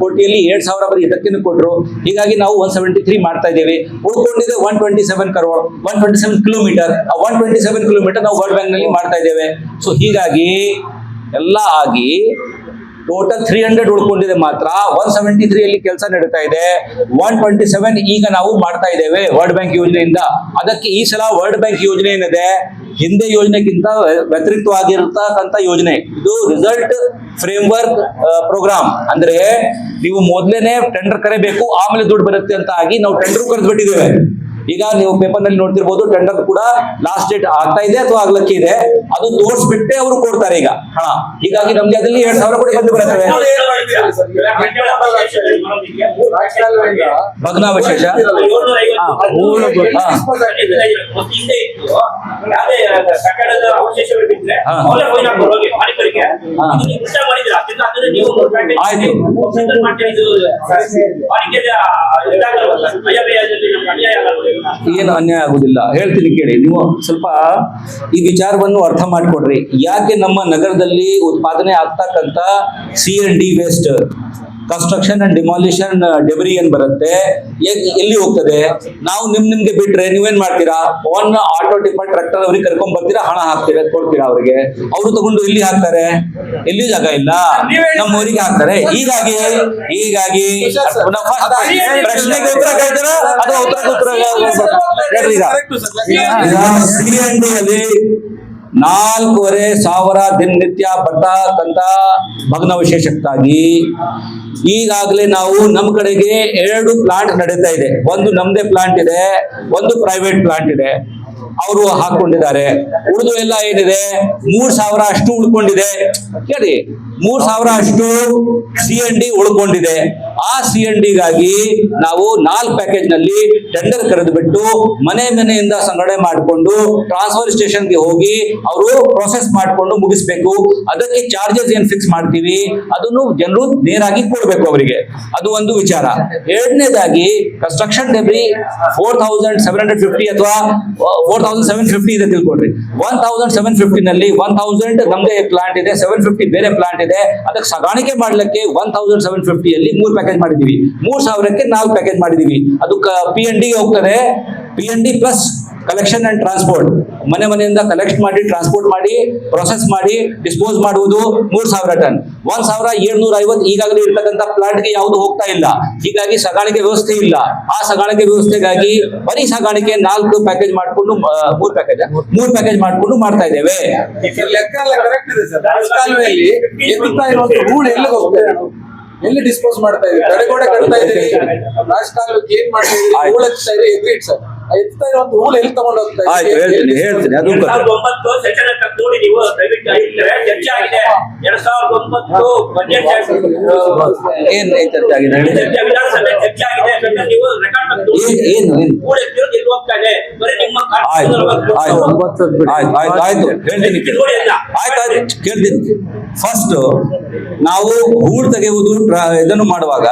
ಕೋಟಿಯಲ್ಲಿ ಎರಡ್ ಸಾವಿರ ಬರೀ ಇದಕ್ಕೆ ಕೊಟ್ಟರು ಹೀಗಾಗಿ ನಾವು ಒನ್ ಸೆವೆಂಟಿ ತ್ರೀ ಮಾಡ್ತಾ ಇದ್ದೇವೆ. ಉಳ್ಕೊಂಡಿದೆ one twenty seven crore one twenty seven kilometre one twenty seven kilometre ನಾವು ವರ್ಲ್ಡ್ ಬ್ಯಾಂಕ್ನಲ್ಲಿ ಮಾಡ್ತಾ ಇದ್ದೇವೆ. ಸೊ ಹೀಗಾಗಿ, ಎಲ್ಲ ಆಗಿ ಟೋಟಲ್ ತ್ರೀ ಹಂಡ್ರೆಡ್ ಉಳ್ಕೊಂಡಿದೆ ಮಾತ್ರ. ಒನ್ ಸೆವೆಂಟಿ ತ್ರೀ ಅಲ್ಲಿ ಕೆಲಸ ನಡೀತಾ ಇದೆ. ಒನ್ ಟ್ವೆಂಟಿ ಸೆವೆನ್ ಈಗ ನಾವು ಮಾಡ್ತಾ ಇದ್ದೇವೆ ವರ್ಲ್ಡ್ ಬ್ಯಾಂಕ್ ಯೋಜನೆಯಿಂದ. ಅದಕ್ಕೆ ಈ ಸಲ ವರ್ಲ್ಡ್ ಬ್ಯಾಂಕ್ ಯೋಜನೆ ಏನಿದೆ? ಹಿಂದೆ ಯೋಜನೆಗಿಂತ ವ್ಯತಿರಿಕ್ತವಾಗಿರತಕ್ಕಂತ ಯೋಜನೆ. ಇದು ರಿಸಲ್ಟ್ ಫ್ರೇಮ್ವರ್ಕ್ ಪ್ರೋಗ್ರಾಮ್ ಅಂದ್ರೆ ನೀವು ಮೊದಲೇನೆ ಟೆಂಡರ್ ಕರೆಬೇಕು, ಆಮೇಲೆ ದುಡ್ಡು ಬರುತ್ತೆ ಅಂತ ಆಗಿ ನಾವು ಟೆಂಡರ್ ಕರೆದ್ಬಿಟ್ಟಿದ್ದೇವೆ. ಈಗ ನೀವು ಪೇಪರ್ನಲ್ಲಿ ನೋಡ್ತಿರ್ಬೋದು ಟೆಂಡರ್ ಕೂಡ ಲಾಸ್ಟ್ ಡೇಟ್ ಆಗ್ತಾ ಇದೆ ಅಥವಾ ಆಗ್ಲಕ್ಕೆ ಇದೆ. ಅದು ತೋರಿಸ್ಬಿಟ್ಟೆ ಅವರು ಕೊಡ್ತಾರೆ ಈಗ. ಹಣ. ಹೀಗಾಗಿ ನಮ್ಗೆ ಅದ್ರಲ್ಲಿ ಎರಡ್ ಸಾವಿರ ಕೋಟಿ ಬಂದು ಬರ್ತವೆ ಭಗ್ನಾವಶೇಷ. ಆಯ್ತು. ಏನು ಅನ್ಯಾಯ ಆಗುದಿಲ್ಲ. ಹೇಳ್ತೀನಿ ಕೇಳಿ, ನೀವು ಸ್ವಲ್ಪ ಈ ವಿಚಾರವನ್ನು ಅರ್ಥ ಮಾಡಿಕೊಡ್ರಿ. ಯಾಕೆ ನಮ್ಮ ನಗರದಲ್ಲಿ ಉತ್ಪಾದನೆ ಆಗ್ತಕ್ಕಂತ C N D waste construction and demolition debris ಏನ್ ಬರುತ್ತೆ? ಎಲ್ಲಿ ಹೋಗ್ತದೆ? ನಾವು ನಿಮ್ ನಿಮ್ಗೆ ಬಿಟ್ರೆ ನೀವೇನ್ ಮಾಡ್ತೀರಾ? ಒನ್ ಆಟೋ ಟಿಫನ್ ಟ್ರಾಕ್ಟರ್ ಅವ್ರಿಗೆ ಕರ್ಕೊಂಡ್ ಬರ್ತೀರಾ? ಹಣ ಹಾಕ್ತೀರಾ ಕೊಡ್ತೀರಾ ಅವ್ರಿಗೆ? ಅವ್ರು ತಗೊಂಡು ಇಲ್ಲಿ ಹಾಕ್ತಾರೆ? ಎಲ್ಲಿ ಜಾಗ ಇಲ್ಲ. ನಮ್ಮ ಊರಿಗೆ ಹಾಕ್ತಾರೆ. ಹೀಗಾಗಿ ಹೀಗಾಗಿ ಪ್ರಶ್ನೆಗೆ ಉತ್ತರ ಕೇಳ್ತೀರಾ? ಅಥವಾ ಉತ್ತರ ನಾಲ್ಕೂವರೆ ಸಾವಿರ ದಿನನಿತ್ಯ ಬರ್ತಕ್ಕಂತ ಭಗ್ನಾವಶೇಷಕ್ಕಾಗಿ ಈಗಾಗಲೇ ನಾವು ನಮ್ಮ ಕಡೆಗೆ ಎರಡು ಪ್ಲಾಂಟ್ ನಡೀತಾ ಇದೆ. ಒಂದು ನಮ್ದೇ ಪ್ಲಾಂಟ್ ಇದೆ, ಒಂದು ಪ್ರೈವೇಟ್ ಪ್ಲಾಂಟ್ ಇದೆ. ಅವರು ಹಾಕೊಂಡಿದ್ದಾರೆ. ಉಳಿದು ಎಲ್ಲ ಏನಿದೆ? ಮೂರ್ ಸಾವಿರ ಅಷ್ಟು ಉಳ್ಕೊಂಡಿದೆ. ಕೇಳಿ, ಮೂರ್ ಸಾವಿರ ಅಷ್ಟು ಸಿ ಎನ್ ಡಿ ಉಳ್ಕೊಂಡಿದೆ. ಆ ಸಿ ಎನ್ ಡಿಗಾಗಿ ನಾವು ನಾಲ್ಕು ಪ್ಯಾಕೇಜ್ನಲ್ಲಿ ಟೆಂಡರ್ ಕರೆದು ಬಿಟ್ಟು ಮನೆ ಮನೆಯಿಂದ ಸಂಗ್ರಹಣೆ ಮಾಡಿಕೊಂಡು ಟ್ರಾನ್ಸ್ಫರ್ ಸ್ಟೇಷನ್ಗೆ ಹೋಗಿ ಅವರು ಪ್ರೊಸೆಸ್ ಮಾಡಿಕೊಂಡು ಮುಗಿಸ್ಬೇಕು. ಅದಕ್ಕೆ ಚಾರ್ಜಸ್ ಏನ್ ಫಿಕ್ಸ್ ಮಾಡ್ತೀವಿ? ಅದನ್ನು ಜನರು ನೇರಾಗಿ ಕೊಡಬೇಕು ಅವರಿಗೆ. ಅದು ಒಂದು ವಿಚಾರ. ಎರಡನೇದಾಗಿ construction debris four thousand seven hundred fifty ಅಥವಾ ಫೋರ್ ತೌಸಂಡ್ ಸೆವೆನ್ ಫಿಫ್ಟಿ ಇದೆ ತಿಳ್ಕೊಡ್ರಿ ಒನ್ ತೌಸಂಡ್ ಸೆವೆನ್ ಫಿಫ್ಟಿ ನಲ್ಲಿ ಒನ್ ತೌಸಂಡ್ ನಮ್ದೇ ಪ್ಲಾಂಟ್ ಇದೆ ಸೆವೆನ್ ಫಿಫ್ಟಿ ಬೇರೆ ಪ್ಲಾಂಟ್ ಇದೆ. ಅದಕ್ಕೆ ಸಾಗಾಣಿಕೆ ಮಾಡ್ಲಿಕ್ಕೆ ಒನ್ ತೌಸಂಡ್ ಸೆವೆನ್ ಫಿಫ್ಟಿಯಲ್ಲಿ ಮೂರ್ ಪ್ಯಾಕೇಜ್ ಮಾಡಿದೀವಿ. ಮೂರ್ ಸಾವಿರಕ್ಕೆ ನಾಲ್ಕು ಪ್ಯಾಕೇಜ್ ಮಾಡಿದೀವಿ. ಅದು ಪಿ ಎನ್ ಡಿ ಹೋಗ್ತದೆ. P N D plus collection and transport ಮನೆ ಮನೆಯಿಂದ ಕಲೆಕ್ಟ್ ಮಾಡಿ ಟ್ರಾನ್ಸ್ಪೋರ್ಟ್ ಮಾಡಿ ಪ್ರೊಸೆಸ್ ಮಾಡಿ ಡಿಸ್ಪೋಸ್ ಮಾಡುವುದು ಮೂರ್ ಸಾವಿರ ಟನ್ ಒಂದ್ ಸಾವಿರ ಏಳ್ನೂರ ಐವತ್ತು ಈಗಾಗಲೇ ಇರ್ತಕ್ಕಂಥ ಪ್ಲಾಂಟ್ಗೆ ಯಾವುದು ಹೋಗ್ತಾ ಇಲ್ಲ. ಹೀಗಾಗಿ ಸಗಾಣಿಕೆ ವ್ಯವಸ್ಥೆ ಇಲ್ಲ. ಆ ಸಗಾಣಿಕೆ ವ್ಯವಸ್ಥೆಗಾಗಿ ಬರೀ ಸಾಗಾಣಿಕೆ ನಾಲ್ಕು ಪ್ಯಾಕೇಜ್ ಮಾಡಿಕೊಂಡು ಮೂರ್ ಪ್ಯಾಕೇಜ್ ಮೂರ್ ಪ್ಯಾಕೇಜ್ ಮಾಡಿಕೊಂಡು ಮಾಡ್ತಾ ಇದ್ದೇವೆ. ಸರ್, ಲೆಕ್ಕ ಎಲ್ಲ ಡಿಸ್ಪೋಸ್ ಮಾಡ್ತಾ ಇದ್ದೀವಿ ತಡೆಗೋಡೆ ಕಟ್ತಾ ಇದ್ದೀವಿ ರಾಜಕಾರಣಕ್ಕೆ ಏನ್ ಮಾಡ್ತಾ ಇದ್ದೀವಿ ಆಯ್ತು. ಹೂಳು ಎತ್ತಾ ಇದ್ದೀವಿ ಎಗ್ರಿಡ್ ಸರ್ ಹೂಳು ಎಲ್ಲಿ ತಗೊಂಡು ಹೋಗ್ತಾ ಆಯ್ತು ಹೇಳ್ತೀನಿ ಹೇಳ್ತೀನಿ. ಅದು ಎರಡ್. ಸಾವಿರದ ಒಂಬತ್ತು ಸೆಷನ್ ಅಂತ ನೋಡಿ ನೀವು ದಯವಿಟ್ಟು ಇದ್ರೆ ಚರ್ಚೆ ಆಗಿದೆ. ಎರಡ್ ಸಾವಿರದ ಒಂಬತ್ತು ಬಜೆಟ್ ಏನ್ ಏನ್ ಚರ್ಚೆ ಆಗಿದೆ? ಹೇಳಿ ಚರ್ಚೆ ವಿಧಾನಸಭೆ ಚರ್ಚೆ ಆಗಿದೆ. ನೀವು ರೆಕಾರ್ಡ್ ಏನ್ ಏನು ಏನು? ಕೂಡ ಎತ್ತಿರೋದು ಎಲ್ಲಿ ಹೋಗ್ತಾ ಇದೆ. ಬರೀ ನಿಮ್ಮ ಆಯ್ತು ಆಯ್ತು ಆಯ್ತು. ಆಯ್ತು. ಹೇಳ್ತೀನಿ ಕೇಳಿ. ನೋಡಿ ಅಲ್ಲ. ಆಯ್ತು ಆಯ್ತು. ಕೇಳ್ತೀನಿ. ಫಸ್ಟ್ ನಾವು ಗೂಡು ತೆಗೆಯುವುದು ಇದನ್ನು ಮಾಡುವಾಗ